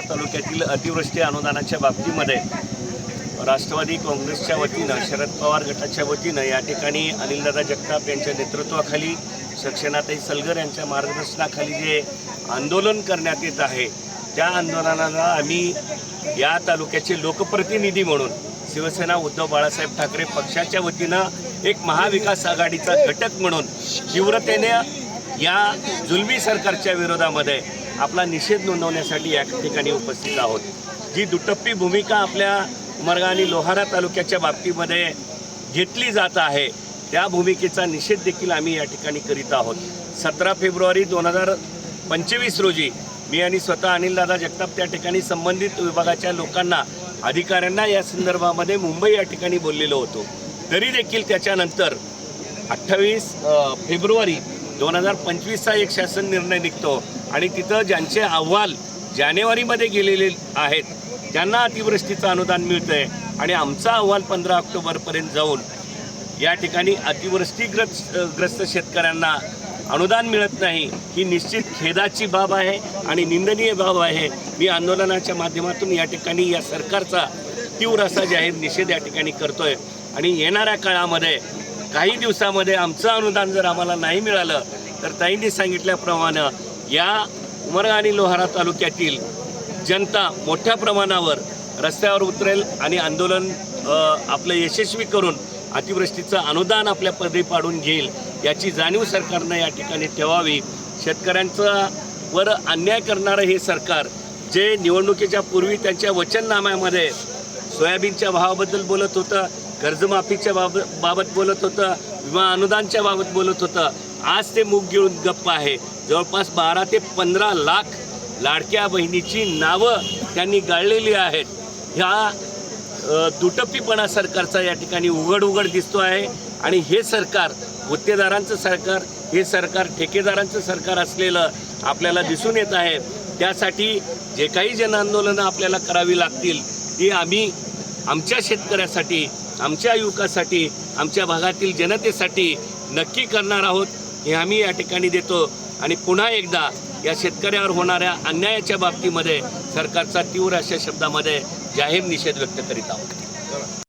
तालुक्यातील अतिवृष्टी अनुदानाच्या बाबतीमध्ये राष्ट्रवादी काँग्रेसच्या वतीनं शरद पवार गटाच्या वतीनं या ठिकाणी अनिलदादा जगताप यांच्या नेतृत्वाखाली सक्षनाताई सलगर यांच्या मार्गदर्शनाखाली जे आंदोलन करण्यात येत आहे त्या आंदोलनाला आम्ही या तालुक्याचे लोकप्रतिनिधी म्हणून शिवसेना उद्धव बाळासाहेब ठाकरे पक्षाच्या वतीनं एक महाविकास आघाडीचा घटक म्हणून तीव्रतेने या जुलमी सरकारच्या विरोधामध्ये आपला निषेध नोंदवण्यासाठी या ठिकाणी उपस्थित आहोत. जी दुटप्पी भूमिका आपल्या उमरगा आणि लोहारा तालुक्याच्या बाबतीमध्ये घेतली जात आहे त्या भूमिकेचा निषेध देखील आम्ही या ठिकाणी करीत आहोत. सतरा फेब्रुवारी दोन हजार पंचवीस रोजी मी आणि स्वतः अनिलदादा जगताप त्या ठिकाणी संबंधित विभागाच्या लोकांना अधिकाऱ्यांना या संदर्भामध्ये मुंबई या ठिकाणी बोललेलो होतो. तरी देखील त्याच्यानंतर अठ्ठावीस फेब्रुवारी दोन हजार पंचवीसचा एक शासन निर्णय निघतो. आणि तिथं ज्यांचे अहवाल जानेवारीमध्ये गेलेले आहेत त्यांना अतिवृष्टीचं अनुदान मिळतं आहे आणि आमचा अहवाल पंधरा ऑक्टोबरपर्यंत जाऊन या ठिकाणी अतिवृष्टीग्रस्त ग्रस्त शेतकऱ्यांना अनुदान मिळत नाही ही निश्चित खेदाची बाब आहे आणि निंदनीय बाब आहे. मी आंदोलनाच्या माध्यमातून या ठिकाणी या सरकारचा तीव्र असा जाहीर निषेध या ठिकाणी करतोय. आणि येणाऱ्या काळामध्ये काही दिवसामध्ये आमचं अनुदान जर आम्हाला नाही मिळालं तर ताईंनी सांगितल्याप्रमाणे या उमरगा आणि लोहारा तालुक्यातील जनता मोठ्या प्रमाणावर रस्त्यावर उतरेल आणि आंदोलन आपलं यशस्वी करून अतिवृष्टीचं अनुदान आपल्या पदरी पाडून घेईल याची जाणीव सरकारनं या ठिकाणी ठेवावी. शेतकऱ्यांचा वर अन्याय करणारं हे सरकार जे निवडणुकीच्या पूर्वी त्यांच्या वचननाम्यामध्ये सोयाबीनच्या भावाबद्दल बोलत होतं कर्जमाफीच्या बाब बाबत बोलत होतं विमा अनुदानच्या बाबत बोलत होतं आज ते मूग गिळून गप्प आहे. जवळपास बारा ते पंधरा लाख लाडक्या बहिणीची नावं त्यांनी गाळलेली आहेत. ह्या दुटप्पीपणा सरकारचा या ठिकाणी उघड उघड दिसतो आहे आणि हे सरकार गुत्तेदारांचं सरकार हे सरकार ठेकेदारांचं सरकार असलेलं आपल्याला दिसून येत आहे. त्यासाठी जे काही जनआंदोलनं आपल्याला करावी लागतील ती आम्ही आमच्या शेतकऱ्यासाठी आमच्या युवकासाठी आमच्या भागातील जनतेसाठी नक्की करणार आहोत. हे आम्ही या ठिकाणी देतो आणि पुन्हा एकदा या शेतकऱ्यावर होणाऱ्या अन्यायाच्या बाबतीमध्ये सरकारचा तीव्र अशा शब्दामध्ये जाहीर निषेध व्यक्त करीत आहोत.